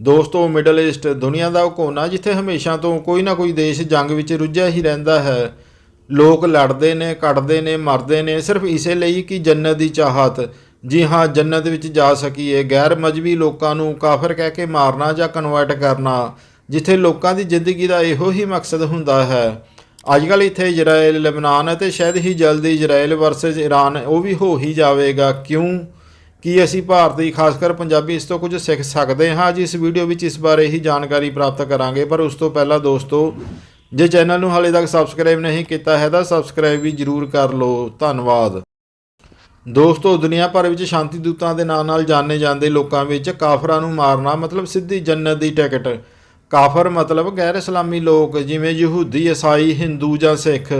ਦੋਸਤੋ middle East ਦੁਨੀਆ ਦਾ ਉਹ ਕੋਨਾ ਜਿੱਥੇ ਹਮੇਸ਼ਾ ਤੋਂ ਕੋਈ ਨਾ ਕੋਈ ਦੇਸ਼ ਜੰਗ ਵਿੱਚ ਰੁੱਝਿਆ ਹੀ ਰਹਿੰਦਾ ਹੈ। ਲੋਕ ਲੜਦੇ ਨੇ, ਕੱਟਦੇ ਨੇ, ਮਰਦੇ ਨੇ, ਸਿਰਫ ਇਸੇ ਲਈ ਕਿ ਜੰਨਤ ਦੀ ਚਾਹਤ। ਜੀ ਹਾਂ, ਜੰਨਤ ਵਿੱਚ ਜਾ ਸਕੀਏ। ਗੈਰ ਮਜਬੀ ਲੋਕਾਂ ਨੂੰ ਕਾਫਰ ਕਹਿ ਕੇ ਮਾਰਨਾ ਜਾਂ ਕਨਵਰਟ ਕਰਨਾ, ਜਿੱਥੇ ਲੋਕਾਂ ਦੀ ਜ਼ਿੰਦਗੀ ਦਾ ਇਹੋ ਹੀ ਮਕਸਦ ਹੁੰਦਾ ਹੈ। ਅੱਜ ਕੱਲ੍ਹ ਇੱਥੇ ਇਜ਼ਰਾਈਲ ਲਬਨਾਨ ਅਤੇ ਸ਼ਾਇਦ ਹੀ ਜਲਦੀ ਇਜ਼ਰਾਈਲ ਵਰਸਸ ਈਰਾਨ ਉਹ ਵੀ ਹੋ ਹੀ ਜਾਵੇਗਾ। ਕਿਉਂ? ਕੀ ਅਸੀਂ ਭਾਰਤੀ ਖਾਸ ਕਰ ਪੰਜਾਬੀ ਇਸ ਤੋਂ ਕੁਝ ਸਿੱਖ ਸਕਦੇ ਹਾਂ? ਅੱਜ ਇਸ ਵੀਡੀਓ ਵਿੱਚ ਇਸ ਬਾਰੇ ਹੀ ਜਾਣਕਾਰੀ ਪ੍ਰਾਪਤ ਕਰਾਂਗੇ, ਪਰ ਉਸ ਤੋਂ ਪਹਿਲਾਂ ਦੋਸਤੋ, ਜੇ ਚੈਨਲ ਨੂੰ ਹਾਲੇ ਤੱਕ ਸਬਸਕ੍ਰਾਈਬ ਨਹੀਂ ਕੀਤਾ ਹੈ ਤਾਂ ਸਬਸਕ੍ਰਾਈਬ ਵੀ ਜਰੂਰ ਕਰ ਲਓ। ਧੰਨਵਾਦ। ਦੋਸਤੋ, ਦੁਨੀਆ ਭਰ ਵਿੱਚ ਸ਼ਾਂਤੀ ਦੂਤਾਂ ਦੇ ਨਾਂ ਨਾਲ ਜਾਣੇ ਜਾਂਦੇ ਲੋਕਾਂ ਵਿੱਚ ਕਾਫਰਾਂ ਨੂੰ ਮਾਰਨਾ ਮਤਲਬ ਸਿੱਧੀ ਜੰਨਤ ਦੀ ਟਿਕਟ। ਕਾਫਰ ਮਤਲਬ ਗੈਰ ਇਸਲਾਮੀ ਲੋਕ, ਜਿਵੇਂ ਯਹੂਦੀ, ਈਸਾਈ, ਹਿੰਦੂ ਜਾਂ ਸਿੱਖ।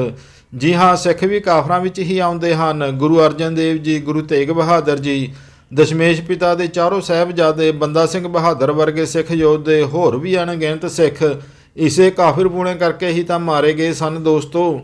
ਜੀ ਹਾਂ, ਸਿੱਖ ਵੀ ਕਾਫਰਾਂ ਵਿੱਚ ਹੀ ਆਉਂਦੇ ਹਨ। ਗੁਰੂ ਅਰਜਨ ਦੇਵ ਜੀ, ਗੁਰੂ ਤੇਗ ਬਹਾਦਰ ਜੀ ਦਸ਼ਮੇਸ਼ ਪਿਤਾ ਦੇ ਚਾਰੋਂ ਸਾਹਿਬਜ਼ਾਦੇ ਬੰਦਾ ਸਿੰਘ ਬਹਾਦਰ ਵਰਗੇ ਸਿੱਖ ਯੋਧੇ ਹੋਰ ਵੀ ਅਣਗਿਣਤ ਸਿੱਖ ਇਸੇ ਕਾਫਰ ਪੂਣੇ ਕਰਕੇ ਹੀ ਤਾਂ ਮਾਰੇ ਗਏ ਸਨ ਦੋਸਤੋ।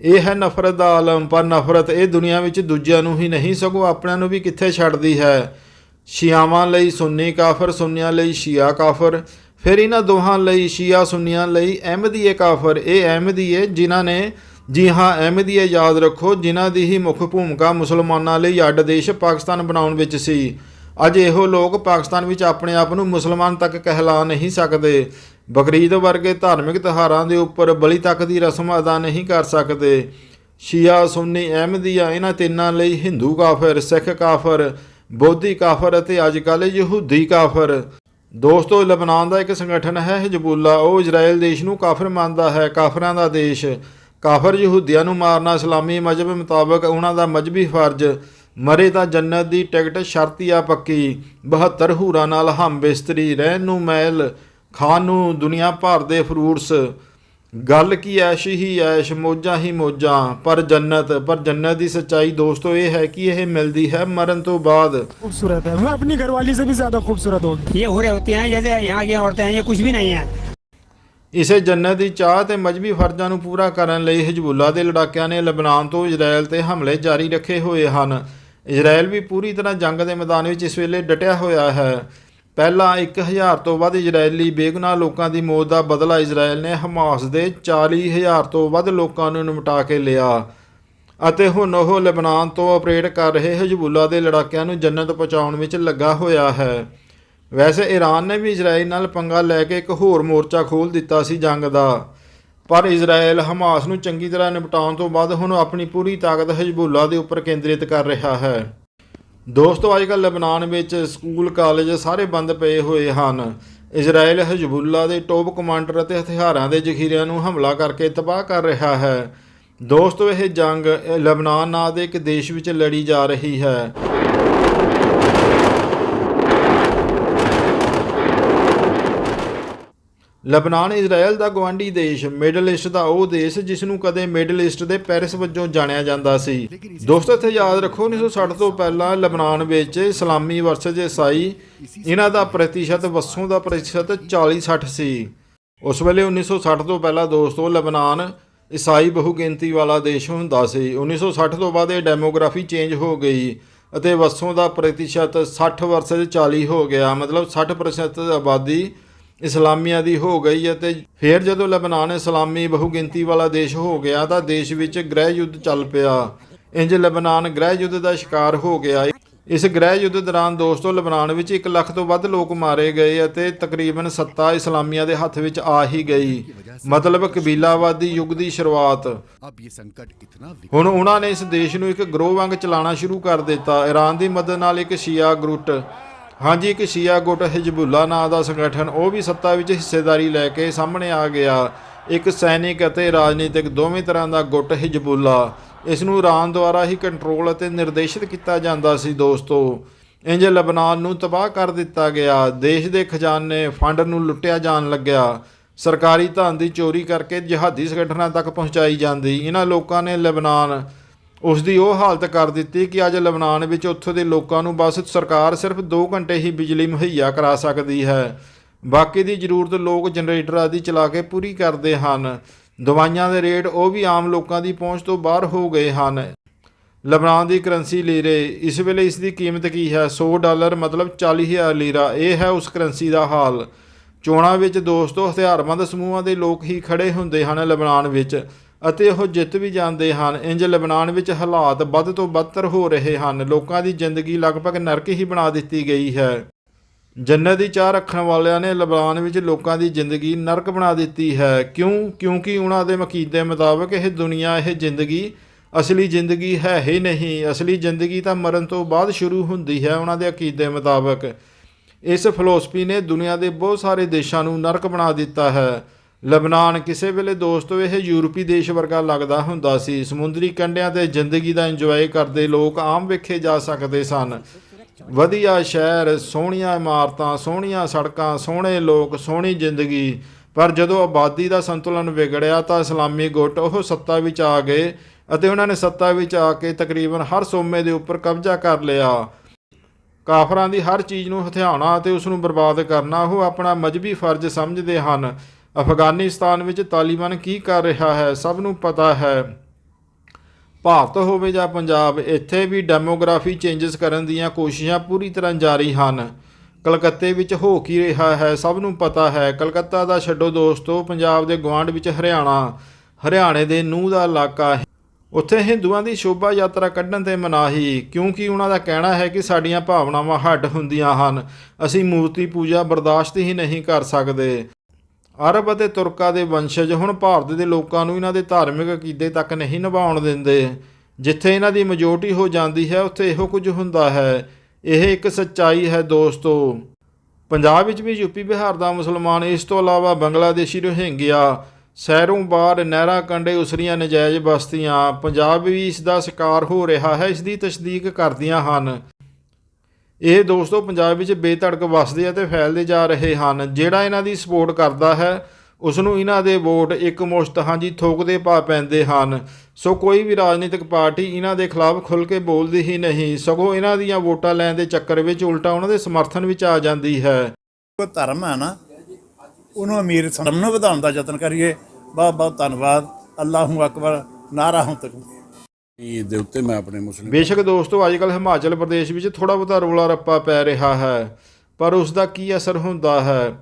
ਇਹ ਹੈ ਨਫ਼ਰਤ ਦਾ ਆਲਮ, ਪਰ ਨਫ਼ਰਤ ਇਹ ਦੁਨੀਆ ਵਿੱਚ ਦੂਜਿਆਂ ਨੂੰ ਹੀ ਨਹੀਂ, ਸਗੋਂ ਆਪਣਿਆਂ ਨੂੰ ਵੀ ਕਿੱਥੇ ਛੱਡਦੀ ਹੈ? ਸ਼ੀਆਵਾਂ ਲਈ ਸੁੰਨੀ ਕਾਫਰ, ਸੁੰਨੀਆਂ ਲਈ ਸ਼ੀਆ ਕਾਫਰ, ਫਿਰ ਇਹਨਾਂ ਦੋਹਾਂ ਲਈ ਸ਼ੀਆ ਸੁੰਨੀਆਂ ਲਈ ਅਹਿਮਦੀਏ ਕਾਫਰ। ਇਹ ਅਹਿਮਦੀਏ ਜਿਨ੍ਹਾਂ ਨੇ ਜੀ ਹਾਂ ਅਹਿਮਦੀਏ ਯਾਦ ਰੱਖੋ, ਜਿਨ੍ਹਾਂ ਦੀ ਹੀ ਮੁੱਖ ਭੂਮਿਕਾ ਮੁਸਲਮਾਨਾਂ ਲਈ ਅੱਡ ਦੇਸ਼ ਪਾਕਿਸਤਾਨ ਬਣਾਉਣ ਵਿੱਚ ਸੀ। ਅੱਜ ਇਹੋ ਲੋਕ ਪਾਕਿਸਤਾਨ ਵਿੱਚ ਆਪਣੇ ਆਪ ਨੂੰ ਮੁਸਲਮਾਨ ਤੱਕ ਕਹਿਲਾ ਨਹੀਂ ਸਕਦੇ। ਬਕਰੀਦ ਵਰਗੇ ਧਾਰਮਿਕ ਤਿਉਹਾਰਾਂ ਦੇ ਉੱਪਰ ਬਲੀ ਤੱਕ ਦੀ ਰਸਮ ਅਦਾ ਨਹੀਂ ਕਰ ਸਕਦੇ। ਸ਼ੀਆ, ਸੁੰਨੀ ਅਹਿਮਦੀਆ ਇਹਨਾਂ ਤਿੰਨਾਂ ਲਈ ਹਿੰਦੂ ਕਾਫਰ, ਸਿੱਖ ਕਾਫਰ, ਬੋਧੀ ਕਾਫਰ ਅਤੇ ਅੱਜ ਕੱਲ੍ਹ ਯਹੂਦੀ ਕਾਫਰ। ਦੋਸਤੋ, ਲਬਨਾਨ ਦਾ ਇੱਕ ਸੰਗਠਨ ਹੈ ਹਿਜਬੁੱਲਾ। ਉਹ ਇਜ਼ਰਾਈਲ ਦੇਸ਼ ਨੂੰ ਕਾਫਰ ਮੰਨਦਾ ਹੈ, ਕਾਫਰਾਂ ਦਾ ਦੇਸ਼। ਕਾਫਰ ਯਹੂਦੀਆਂ ਨੂੰ ਮਾਰਨਾ ਇਸਲਾਮੀ ਮਜ਼ਹਬ ਮੁਤਾਬਕ ਉਹਨਾਂ ਦਾ ਮਜਬੀ ਫਰਜ਼ ਮਰੇ ਤਾਂ ਜੰਨਤ ਦੀ ਟਿਕਟ ਸ਼ਰਤੀਆ ਪੱਕੀ 72 ਹੂਰਾਂ ਨਾਲ ਹਮ ਬਿਸਤਰੀ ਰਹਿਣ ਨੂੰ ਮਹਿਲ ਖਾਣ ਨੂੰ ਦੁਨੀਆ ਭਰ ਦੇ ਫਰੂਟਸ ਗੱਲ ਕੀ ਐਸ਼ ਹੀ ਐਸ਼ ਮੋਜਾਂ ਹੀ ਮੋਜਾਂ ਪਰ ਜੰਨਤ ਪਰ ਜੰਨਤ ਦੀ ਸੱਚਾਈ ਦੋਸਤੋ ਇਹ ਹੈ ਕਿ ਇਹ ਮਿਲਦੀ ਹੈ ਮਰਨ ਤੋਂ ਬਾਅਦ खूबसूरत है मैं अपनी घरवाली से भी ज्यादा खूबसूरत होगी ये हो रहे होते हैं जैसे यहाँ की औरतें हैं ये कुछ भी नहीं है ਇਸੇ ਜੰਨਤ ਦੀ ਚਾਹ ਤੇ ਮਜਬੀ ਫਰਜ਼ਾਂ ਨੂੰ ਪੂਰਾ ਕਰਨ ਲਈ ਹਿਜਬੁੱਲਾ ਦੇ ਲੜਾਕਿਆਂ ਨੇ ਲਬਨਾਨ ਤੋਂ ਇਜ਼ਰਾਈਲ ਤੇ ਹਮਲੇ ਜਾਰੀ ਰੱਖੇ ਹੋਏ ਹਨ। ਇਜ਼ਰਾਈਲ ਵੀ ਪੂਰੀ ਤਰ੍ਹਾਂ ਜੰਗ ਦੇ ਮੈਦਾਨ ਵਿੱਚ ਇਸ ਵੇਲੇ ਡਟਿਆ ਹੋਇਆ ਹੈ। ਪਹਿਲਾਂ 1000 ਤੋਂ ਵੱਧ ਇਜ਼ਰਾਈਲੀ ਬੇਗੁਨਾਹ ਲੋਕਾਂ ਦੀ ਮੌਤ ਦਾ ਬਦਲਾ ਇਜ਼ਰਾਈਲ ਨੇ ਹਮਾਸ ਦੇ 40000 ਤੋਂ ਵੱਧ ਲੋਕਾਂ ਨੂੰ ਨਿਮਟਾ ਕੇ ਲਿਆ ਅਤੇ ਹੁਣ ਉਹ ਲਬਨਾਨ ਤੋਂ ਆਪਰੇਟ ਕਰ ਰਹੇ ਹਿਜਬੁੱਲਾ ਦੇ ਲੜਾਕਿਆਂ ਨੂੰ ਜੰਨਤ ਪਹੁੰਚਾਉਣ ਵਿੱਚ ਲੱਗਾ ਹੋਇਆ ਹੈ। ਵੈਸੇ ਈਰਾਨ ਨੇ ਵੀ ਇਜ਼ਰਾਈਲ ਨਾਲ ਪੰਗਾ ਲੈ ਕੇ ਇੱਕ ਹੋਰ ਮੋਰਚਾ ਖੋਲ੍ਹ ਦਿੱਤਾ ਸੀ ਜੰਗ ਦਾ। ਪਰ ਇਜ਼ਰਾਈਲ ਹਮਾਸ ਨੂੰ ਚੰਗੀ ਤਰ੍ਹਾਂ ਨਿਪਟਾਉਣ ਤੋਂ ਬਾਅਦ ਹੁਣ ਆਪਣੀ ਪੂਰੀ ਤਾਕਤ ਹਿਜਬੁੱਲਾ ਦੇ ਉੱਪਰ ਕੇਂਦਰਿਤ ਕਰ ਰਿਹਾ ਹੈ। ਦੋਸਤੋ ਅੱਜਕੱਲ ਲਬਨਾਨ ਵਿੱਚ ਸਕੂਲ, ਕਾਲਜ ਸਾਰੇ ਬੰਦ ਪਏ ਹੋਏ ਹਨ। ਇਜ਼ਰਾਈਲ ਹਿਜਬੁੱਲਾ ਦੇ ਟੌਪ ਕਮਾਂਡਰ ਅਤੇ ਹਥਿਆਰਾਂ ਦੇ ਜ਼ਖੀਰਿਆਂ ਨੂੰ ਹਮਲਾ ਕਰਕੇ ਤਬਾਹ ਕਰ ਰਿਹਾ ਹੈ। ਦੋਸਤੋ, ਇਹ ਜੰਗ ਇਹ ਲਬਨਾਨ ਨਾਂ ਦੇ ਇੱਕ ਦੇਸ਼ ਵਿੱਚ ਲੜੀ ਜਾ ਰਹੀ ਹੈ। ਲਬਨਾਨ ਇਜ਼ਰਾਈਲ ਦਾ ਗਵਾਂਢੀ ਦੇਸ਼ ਮਿਡਲ ਈਸਟ ਦਾ ਉਹ ਦੇਸ਼ ਜਿਸ ਨੂੰ ਕਦੇ ਮਿਡਲ ਈਸਟ ਦੇ ਪੈਰਿਸ ਵਜੋਂ ਜਾਣਿਆ ਜਾਂਦਾ ਸੀ। ਦੋਸਤੋ ਇੱਥੇ ਯਾਦ ਰੱਖੋ 1960 ਤੋਂ ਪਹਿਲਾਂ ਲਬਨਾਨ ਵਿੱਚ ਇਸਲਾਮੀ ਵਰਸਜ ਈਸਾਈ ਇਹਨਾਂ ਦਾ ਪ੍ਰਤੀਸ਼ਤ ਵਸੋਂ ਦਾ ਪ੍ਰਤੀਸ਼ਤ 40-60 ਸੀ। ਉਸ ਵੇਲੇ 1960 ਤੋਂ ਪਹਿਲਾਂ ਦੋਸਤੋ ਲਬਨਾਨ ਈਸਾਈ ਬਹੁਗਿਣਤੀ ਵਾਲਾ ਦੇਸ਼ ਹੁੰਦਾ ਸੀ। 1960 ਤੋਂ ਬਾਅਦ ਇਹ ਡੈਮੋਗ੍ਰਾਫੀ ਚੇਂਜ ਹੋ ਗਈ ਅਤੇ ਵਸੋਂ ਦਾ ਪ੍ਰਤੀਸ਼ਤ 60 ਵਰਸਜ 40 ਹੋ ਗਿਆ। ਮਤਲਬ 60% ਆਬਾਦੀ ਇਸਲਾਮੀਆਂ ਦੀ ਹੋ ਗਈ ਹੈ ਤੇ ਫਿਰ ਜਦੋਂ ਲਬਨਾਨ ਇਸਲਾਮੀ ਬਹੁਗਿਣਤੀ ਵਾਲਾ ਦੇਸ਼ ਹੋ ਗਿਆ ਤਾਂ ਦੇਸ਼ ਵਿੱਚ ਗ੍ਰਹਿ ਯੁੱਧ ਚੱਲ ਪਿਆ। ਇੰਜ ਲਬਨਾਨ ਗ੍ਰਹਿ ਯੁੱਧ ਦਾ ਸ਼ਿਕਾਰ ਹੋ ਗਿਆ। ਇਸ ਗ੍ਰਹਿ ਯੁੱਧ ਦੌਰਾਨ ਦੋਸਤੋ, ਲਬਨਾਨ ਵਿੱਚ 1 ਲੱਖ ਤੋਂ ਵੱਧ ਲੋਕ ਮਾਰੇ ਗਏ ਅਤੇ ਤਕਰੀਬਨ ਸੱਤਾ ਇਸਲਾਮੀਆਂ ਦੇ ਹੱਥ ਵਿੱਚ ਆ ਹੀ ਗਈ। ਮਤਲਬ ਕਬੀਲਾਵਾਦੀ ਯੁੱਗ ਦੀ ਸ਼ੁਰੂਆਤ। ਹੁਣ ਉਹਨਾਂ ਨੇ ਇਸ ਦੇਸ਼ ਨੂੰ ਇੱਕ ਗਰੋਹ ਵਾਂਗ ਚਲਾਉਣਾ ਸ਼ੁਰੂ ਕਰ ਦਿੱਤਾ। ਈਰਾਨ ਦੀ ਮਦਦ ਨਾਲ ਇੱਕ ਸ਼ੀਆ ਗਰੁੱਟ ਹਾਂਜੀ, ਇੱਕ ਸ਼ੀਆ ਗੁੱਟ ਹਿਜਬੁੱਲਾ ਨਾਂ ਦਾ ਸੰਗਠਨ, ਉਹ ਵੀ ਸੱਤਾ ਵਿੱਚ ਹਿੱਸੇਦਾਰੀ ਲੈ ਕੇ ਸਾਹਮਣੇ ਆ ਗਿਆ। ਇੱਕ ਸੈਨਿਕ ਅਤੇ ਰਾਜਨੀਤਿਕ ਦੋਵੇਂ ਤਰ੍ਹਾਂ ਦਾ ਗੁੱਟ ਹਿਜਬੁੱਲਾ, ਇਸ ਨੂੰ ਈਰਾਨ ਦੁਆਰਾ ਹੀ ਕੰਟਰੋਲ ਅਤੇ ਨਿਰਦੇਸ਼ਿਤ ਕੀਤਾ ਜਾਂਦਾ ਸੀ, ਦੋਸਤੋ। ਇੰਜ ਲਬਨਾਨ ਨੂੰ ਤਬਾਹ ਕਰ ਦਿੱਤਾ ਗਿਆ। ਦੇਸ਼ ਦੇ ਖਜ਼ਾਨੇ ਫੰਡ ਨੂੰ ਲੁੱਟਿਆ ਜਾਣ ਲੱਗਿਆ। ਸਰਕਾਰੀ ਧਨ ਦੀ ਚੋਰੀ ਕਰਕੇ ਜਹਾਦੀ ਸੰਗਠਨਾਂ ਤੱਕ ਪਹੁੰਚਾਈ ਜਾਂਦੀ। ਇਹਨਾਂ ਲੋਕਾਂ ਨੇ ਲਬਨਾਨ ਉਸ ਦੀ ਉਹ ਹਾਲਤ ਕਰ ਦਿੱਤੀ ਕਿ ਅੱਜ ਲਬਨਾਨ ਵਿੱਚ ਉੱਥੋਂ ਦੇ ਲੋਕਾਂ ਨੂੰ ਬਸ ਸਰਕਾਰ ਸਿਰਫ 2 ਘੰਟੇ ਹੀ ਬਿਜਲੀ ਮੁਹੱਈਆ ਕਰਾ ਸਕਦੀ ਹੈ। ਬਾਕੀ ਦੀ ਜ਼ਰੂਰਤ ਲੋਕ ਜਨਰੇਟਰ ਆਦਿ ਚਲਾ ਕੇ ਪੂਰੀ ਕਰਦੇ ਹਨ। ਦਵਾਈਆਂ ਦੇ ਰੇਟ ਉਹ ਵੀ ਆਮ ਲੋਕਾਂ ਦੀ ਪਹੁੰਚ ਤੋਂ ਬਾਹਰ ਹੋ ਗਏ ਹਨ। ਲਬਨਾਨ ਦੀ ਕਰੰਸੀ ਲੀਰੇ, ਇਸ ਵੇਲੇ ਇਸ ਦੀ ਕੀਮਤ ਕੀ ਹੈ? 100 ਡਾਲਰ ਮਤਲਬ 40000 ਲੀਰਾ, ਇਹ ਹੈ ਉਸ ਕਰੰਸੀ ਦਾ ਹਾਲ। ਚੋਣਾਂ ਵਿੱਚ ਦੋਸਤੋ, ਹਥਿਆਰਬੰਦ ਸਮੂਹਾਂ ਦੇ ਲੋਕ ਹੀ ਖੜੇ ਹੁੰਦੇ ਹਨ ਲਬਨਾਨ ਵਿੱਚ। ਅਤੇ ਉਹ ਜਿੱਤ ਵੀ ਜਾਂਦੇ ਹਨ। ਇੰਜ ਲਬਨਾਨ ਵਿੱਚ ਹਾਲਾਤ ਵੱਧ ਤੋਂ ਬਦਤਰ ਹੋ ਰਹੇ ਹਨ। ਲੋਕਾਂ ਦੀ ਜ਼ਿੰਦਗੀ ਲਗਭਗ ਨਰਕ ਹੀ ਬਣਾ ਦਿੱਤੀ ਗਈ ਹੈ। ਜੰਨਤ ਦੀ ਚਾਹ ਰੱਖਣ ਵਾਲਿਆਂ ਨੇ ਲਬਨਾਨ ਵਿੱਚ ਲੋਕਾਂ ਦੀ ਜ਼ਿੰਦਗੀ ਨਰਕ ਬਣਾ ਦਿੱਤੀ ਹੈ। ਕਿਉਂ? ਕਿਉਂਕਿ ਉਹਨਾਂ ਦੇ ਮਕੀਦੇ ਮੁਤਾਬਕ ਇਹ ਦੁਨੀਆ, ਇਹ ਜ਼ਿੰਦਗੀ ਅਸਲੀ ਜ਼ਿੰਦਗੀ ਹੈ ਹੀ ਨਹੀਂ। ਅਸਲੀ ਜ਼ਿੰਦਗੀ ਤਾਂ ਮਰਨ ਤੋਂ ਬਾਅਦ ਸ਼ੁਰੂ ਹੁੰਦੀ ਹੈ ਉਹਨਾਂ ਦੇ ਅਕੀਦੇ ਮੁਤਾਬਕ। ਇਸ ਫਿਲਾਸਫੀ ਨੇ ਦੁਨੀਆ ਦੇ ਬਹੁਤ ਸਾਰੇ ਦੇਸ਼ਾਂ ਨੂੰ ਨਰਕ ਬਣਾ ਦਿੱਤਾ ਹੈ। ਲਬਨਾਨ ਕਿਸੇ ਵੇਲੇ ਦੋਸਤੋ ਇਹ ਯੂਰਪੀ ਦੇਸ਼ ਵਰਗਾ ਲੱਗਦਾ ਹੁੰਦਾ ਸੀ। ਸਮੁੰਦਰੀ ਕੰਢਿਆਂ ਤੇ ਜ਼ਿੰਦਗੀ ਦਾ ਇੰਜੋਏ ਕਰਦੇ ਲੋਕ ਆਮ ਵੇਖੇ ਜਾ ਸਕਦੇ ਸਨ। ਵਧੀਆ ਸ਼ਹਿਰ, ਸੋਹਣੀਆਂ ਇਮਾਰਤਾਂ, ਸੋਹਣੀਆਂ ਸੜਕਾਂ, ਸੋਹਣੇ ਲੋਕ, ਸੋਹਣੀ ਜ਼ਿੰਦਗੀ। ਪਰ ਜਦੋਂ ਆਬਾਦੀ ਦਾ ਸੰਤੁਲਨ ਵਿਗੜਿਆ ਤਾਂ ਇਸਲਾਮੀ ਗੁੱਟ ਉਹ ਸੱਤਾ ਵਿੱਚ ਆ ਗਏ ਅਤੇ ਉਹਨਾਂ ਨੇ ਸੱਤਾ ਵਿੱਚ ਆ ਕੇ ਤਕਰੀਬਨ ਹਰ ਸੋਮੇ ਦੇ ਉੱਪਰ ਕਬਜ਼ਾ ਕਰ ਲਿਆ। ਕਾਫਰਾਂ ਦੀ ਹਰ ਚੀਜ਼ ਨੂੰ ਹਥਿਆਉਣਾ ਅਤੇ ਉਸ ਨੂੰ ਬਰਬਾਦ ਕਰਨਾ ਉਹ ਆਪਣਾ ਮਜਬੀ ਫਰਜ਼ ਸਮਝਦੇ ਹਨ। ਅਫਗਾਨਿਸਤਾਨ ਵਿੱਚ ਤਾਲਿਬਾਨ ਕੀ ਕਰ ਰਿਹਾ ਹੈ, ਸਭ ਨੂੰ ਪਤਾ ਹੈ। ਭਾਰਤ ਹੋਵੇ ਜਾਂ ਪੰਜਾਬ, ਇੱਥੇ ਵੀ ਡੈਮੋਗ੍ਰਾਫੀ ਚੇਂਜਸ ਕਰਨ ਦੀਆਂ ਕੋਸ਼ਿਸ਼ਾਂ ਪੂਰੀ ਤਰ੍ਹਾਂ ਜਾਰੀ ਹਨ। ਕਲਕੱਤੇ ਵਿੱਚ ਹੋ ਕੀ ਰਿਹਾ ਹੈ, ਸਭ ਨੂੰ ਪਤਾ ਹੈ। ਕਲਕੱਤਾ ਦਾ ਛੱਡੋ ਦੋਸਤੋ, ਪੰਜਾਬ ਦੇ ਗਵਾਂਢ ਵਿੱਚ ਹਰਿਆਣਾ। ਹਰਿਆਣੇ ਦੇ ਨੂਹ ਦਾ ਇਲਾਕਾ ਹੈ। ਉੱਥੇ ਹਿੰਦੂਆਂ ਦੀ ਸ਼ੋਭਾ ਯਾਤਰਾ ਕੱਢਣ ਤੇ ਮਨਾਹੀ, ਕਿਉਂਕਿ ਉਹਨਾਂ ਦਾ ਕਹਿਣਾ ਹੈ ਕਿ ਸਾਡੀਆਂ ਭਾਵਨਾਵਾਂ ਹੱਡ ਹੁੰਦੀਆਂ ਹਨ। ਅਸੀਂ ਮੂਰਤੀ ਪੂਜਾ ਬਰਦਾਸ਼ਤ ਹੀ ਨਹੀਂ ਕਰ ਸਕਦੇ। ਅਰਬ ਅਤੇ ਤੁਰਕਾਂ ਦੇ ਵੰਸ਼ਜ ਹੁਣ ਭਾਰਤ ਦੇ ਲੋਕਾਂ ਨੂੰ ਇਹਨਾਂ ਦੇ ਧਾਰਮਿਕ ਅਕੀਦੇ ਤੱਕ ਨਹੀਂ ਨਿਭਾਉਣ ਦਿੰਦੇ। ਜਿੱਥੇ ਇਹਨਾਂ ਦੀ ਮੈਜੋਰਟੀ ਹੋ ਜਾਂਦੀ ਹੈ, ਉੱਥੇ ਇਹੋ ਕੁਝ ਹੁੰਦਾ ਹੈ। ਇਹ ਇੱਕ ਸੱਚਾਈ ਹੈ ਦੋਸਤੋ। ਪੰਜਾਬ ਵਿੱਚ ਵੀ ਯੂਪੀ ਬਿਹਾਰ ਦਾ ਮੁਸਲਮਾਨ ਇਸ ਤੋਂ ਇਲਾਵਾ ਬੰਗਲਾਦੇਸ਼ੀ ਰੋਹਿੰਗਿਆ, ਸ਼ਹਿਰੋਂ ਬਾਹਰ ਨਹਿਰਾਂ ਕੰਢੇ ਉਸਰੀਆਂ ਨਜਾਇਜ਼ ਬਸਤੀਆਂ, ਪੰਜਾਬ ਵੀ ਇਸ ਦਾ ਸ਼ਿਕਾਰ ਹੋ ਰਿਹਾ ਹੈ, ਇਸ ਦੀ ਤਸਦੀਕ ਕਰਦੀਆਂ ਹਨ। ਇਹ ਦੋਸਤੋ, ਪੰਜਾਬ ਵਿੱਚ ਬੇਧੜਕ ਵਸਦੇ ਅਤੇ ਫੈਲਦੇ ਜਾ ਰਹੇ ਹਨ। ਜਿਹੜਾ ਇਹਨਾਂ ਦੀ ਸਪੋਰਟ ਕਰਦਾ ਹੈ ਉਸ ਨੂੰ ਇਹਨਾਂ ਦੇ ਵੋਟ ਇੱਕ ਮੁਸ਼ਤ ਹਾਂਜੀ ਥੋਕਦੇ ਪਾ ਪੈਂਦੇ ਹਨ। ਸੋ ਕੋਈ ਵੀ ਰਾਜਨੀਤਿਕ ਪਾਰਟੀ ਇਹਨਾਂ ਦੇ ਖਿਲਾਫ ਖੁੱਲ੍ਹ ਕੇ ਬੋਲਦੀ ਹੀ ਨਹੀਂ। ਸਗੋਂ ਇਹਨਾਂ ਦੀਆਂ ਵੋਟਾਂ ਲੈਣ ਦੇ ਚੱਕਰ ਵਿੱਚ ਉਲਟਾ ਉਹਨਾਂ ਦੇ ਸਮਰਥਨ ਵਿੱਚ ਆ ਜਾਂਦੀ ਹੈ। ਕੋਈ ਧਰਮ ਹੈ ਨਾ, ਉਹਨੂੰ ਅਮੀਰ ਧਰਮ ਨੂੰ ਵਧਾਉਣ ਦਾ ਯਤਨ ਕਰੀਏ। ਬਹੁਤ ਬਹੁਤ ਧੰਨਵਾਦ। ਅੱਲਾਹੂ ਅਕਬਰ। ਨਾਰਾ ਹੁਣ ਤੱਕ। ਦੇ ਉੱਤੇ ਮੈਂ ਆਪਣੇ ਮੁਸਲਿਮ ਬੇਸ਼ੱਕ ਦੋਸਤੋ ਅੱਜਕੱਲ ਹਿਮਾਚਲ ਪ੍ਰਦੇਸ਼ ਵਿੱਚ ਥੋੜਾ ਬਹੁਤਾ ਰੋਲਾ ਰੱਪਾ ਪੈ ਰਿਹਾ ਹੈ, ਪਰ ਉਸ ਦਾ ਕੀ ਅਸਰ ਹੁੰਦਾ ਹੈ?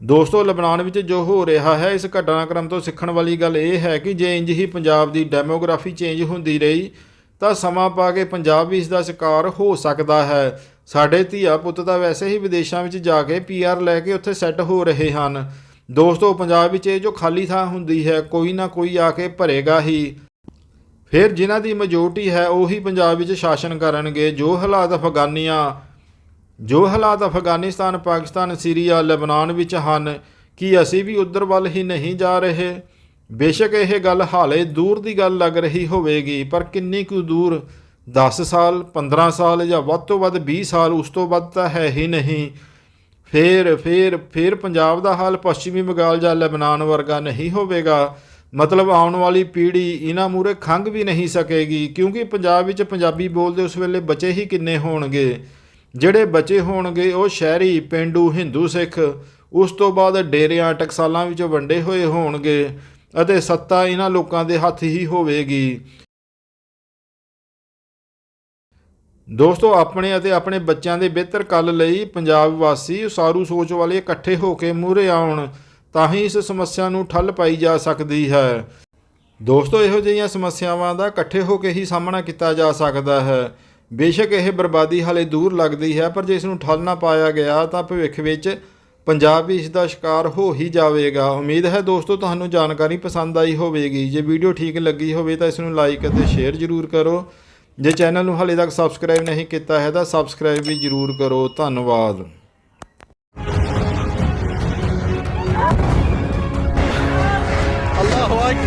ਦੋਸਤੋ, ਲਬਨਾਨ ਵਿੱਚ ਜੋ ਹੋ ਰਿਹਾ ਹੈ, ਇਸ ਘਟਨਾਕ੍ਰਮ ਤੋਂ ਸਿੱਖਣ ਵਾਲੀ ਗੱਲ ਇਹ ਹੈ ਕਿ ਜੇ ਇੰਜ ਹੀ ਪੰਜਾਬ ਦੀ ਡੈਮੋਗ੍ਰਾਫੀ ਚੇਂਜ ਹੁੰਦੀ ਰਹੀ, ਤਾਂ ਸਮਾਂ ਪਾ ਕੇ ਪੰਜਾਬ ਵੀ ਇਸ ਦਾ ਸ਼ਿਕਾਰ ਹੋ ਸਕਦਾ ਹੈ। ਸਾਡੇ ਧੀਆ ਪੁੱਤ ਤਾਂ ਵੈਸੇ ਹੀ ਵਿਦੇਸ਼ਾਂ ਵਿੱਚ ਜਾ ਕੇ ਪੀਆਰ ਲੈ ਕੇ ਉੱਥੇ ਸੈੱਟ ਹੋ ਰਹੇ ਹਨ। ਦੋਸਤੋ, ਪੰਜਾਬ ਵਿੱਚ ਇਹ ਜੋ ਖਾਲੀ ਥਾਂ ਹੁੰਦੀ ਹੈ, ਕੋਈ ਨਾ ਕੋਈ ਆ ਕੇ ਭਰੇਗਾ ਹੀ। ਫਿਰ ਜਿਨ੍ਹਾਂ ਦੀ ਮੈਜੋਰਟੀ ਹੈ ਉਹੀ ਪੰਜਾਬ ਵਿੱਚ ਸ਼ਾਸਨ ਕਰਨਗੇ। ਜੋ ਹਾਲਾਤ ਅਫਗਾਨੀਆਂ, ਜੋ ਹਾਲਾਤ ਅਫਗਾਨਿਸਤਾਨ, ਪਾਕਿਸਤਾਨ, ਸੀਰੀਆ, ਲੈਬਨਾਨ ਵਿੱਚ ਹਨ, ਕਿ ਅਸੀਂ ਵੀ ਉਧਰ ਵੱਲ ਹੀ ਨਹੀਂ ਜਾ ਰਹੇ? ਬੇਸ਼ੱਕ ਇਹ ਗੱਲ ਹਾਲੇ ਦੂਰ ਦੀ ਗੱਲ ਲੱਗ ਰਹੀ ਹੋਵੇਗੀ, ਪਰ ਕਿੰਨੀ ਕੁ ਦੂਰ? 10 ਸਾਲ 15 ਸਾਲ ਜਾਂ ਵੱਧ ਤੋਂ ਵੱਧ 20 ਸਾਲ ਉਸ ਤੋਂ ਵੱਧ ਤਾਂ ਹੈ ਹੀ ਨਹੀਂ। ਫੇਰ ਫੇਰ ਫੇਰ ਪੰਜਾਬ ਦਾ ਹਾਲ ਪੱਛਮੀ ਬੰਗਾਲ ਜਾਂ ਲੈਬਨਾਨ ਵਰਗਾ ਨਹੀਂ ਹੋਵੇਗਾ। ਮਤਲਬ ਆਉਣ ਵਾਲੀ ਪੀੜ੍ਹੀ ਇਹਨਾਂ ਮੂਰੇ ਖੰਗ ਵੀ ਨਹੀਂ ਸਕੇਗੀ, ਕਿਉਂਕਿ ਪੰਜਾਬ ਵਿੱਚ ਪੰਜਾਬੀ ਬੋਲਦੇ ਉਸ ਵੇਲੇ ਬਚੇ ਹੀ ਕਿੰਨੇ ਹੋਣਗੇ? ਜਿਹੜੇ ਬਚੇ ਹੋਣਗੇ ਉਹ ਸ਼ਹਿਰੀ, ਪਿੰਡੂ, ਹਿੰਦੂ, ਸਿੱਖ, ਉਸ ਤੋਂ ਬਾਅਦ ਡੇਰਿਆਂ, ਟਕਸਾਲਾਂ ਵਿੱਚ ਵੰਡੇ ਹੋਏ ਹੋਣਗੇ ਅਤੇ ਸੱਤਾ ਇਹਨਾਂ ਲੋਕਾਂ ਦੇ ਹੱਥ ਹੀ ਹੋਵੇਗੀ। ਦੋਸਤੋ, ਆਪਣੇ ਅਤੇ ਆਪਣੇ ਬੱਚਿਆਂ ਦੇ ਬਿਹਤਰ ਕੱਲ ਲਈ ਪੰਜਾਬ ਵਾਸੀ ਉਸਾਰੂ ਸੋਚ ਵਾਲੇ ਇਕੱਠੇ ਹੋ ਕੇ ਮੂਹਰੇ ਆਉਣ। ਤਾਂ ਹੀ ਇਸ ਸਮੱਸਿਆ ਨੂੰ ਠੱਲ ਪਾਈ ਜਾ ਸਕਦੀ ਹੈ। ਦੋਸਤੋ, ਇਹੋ ਜਿਹੀਆਂ ਸਮੱਸਿਆਵਾਂ ਦਾ ਇਕੱਠੇ ਹੋ ਕੇ ਹੀ ਸਾਹਮਣਾ ਕੀਤਾ ਜਾ ਸਕਦਾ ਹੈ। ਬੇਸ਼ੱਕ ਇਹ ਬਰਬਾਦੀ ਹਾਲੇ ਦੂਰ ਲੱਗਦੀ ਹੈ, ਪਰ ਜੇ ਇਸ ਨੂੰ ਠੱਲ ਨਾ ਪਾਇਆ ਗਿਆ, ਤਾਂ ਭਵਿੱਖ ਵਿੱਚ ਪੰਜਾਬ ਵੀ ਇਸ ਦਾ ਸ਼ਿਕਾਰ ਹੋ ਹੀ ਜਾਵੇਗਾ। ਉਮੀਦ ਹੈ ਦੋਸਤੋ, ਤੁਹਾਨੂੰ ਜਾਣਕਾਰੀ ਪਸੰਦ ਆਈ ਹੋਵੇਗੀ। ਜੇ ਵੀਡੀਓ ਠੀਕ ਲੱਗੀ ਹੋਵੇ, ਤਾਂ ਇਸ ਨੂੰ ਲਾਈਕ ਅਤੇ ਸ਼ੇਅਰ ਜ਼ਰੂਰ ਕਰੋ। ਜੇ ਚੈਨਲ ਨੂੰ ਹਾਲੇ ਤੱਕ ਸਬਸਕ੍ਰਾਈਬ ਨਹੀਂ ਕੀਤਾ ਹੈ, ਤਾਂ ਸਬਸਕ੍ਰਾਈਬ ਵੀ ਜ਼ਰੂਰ ਕਰੋ। ਧੰਨਵਾਦ।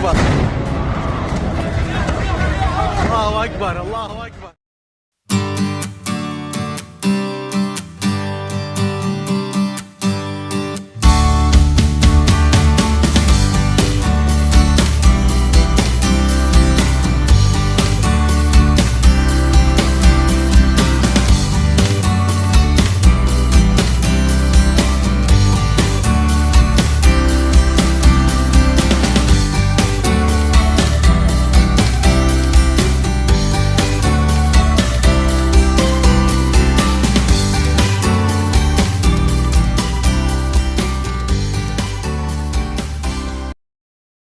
أكبر. الله أكبر الله أكبر.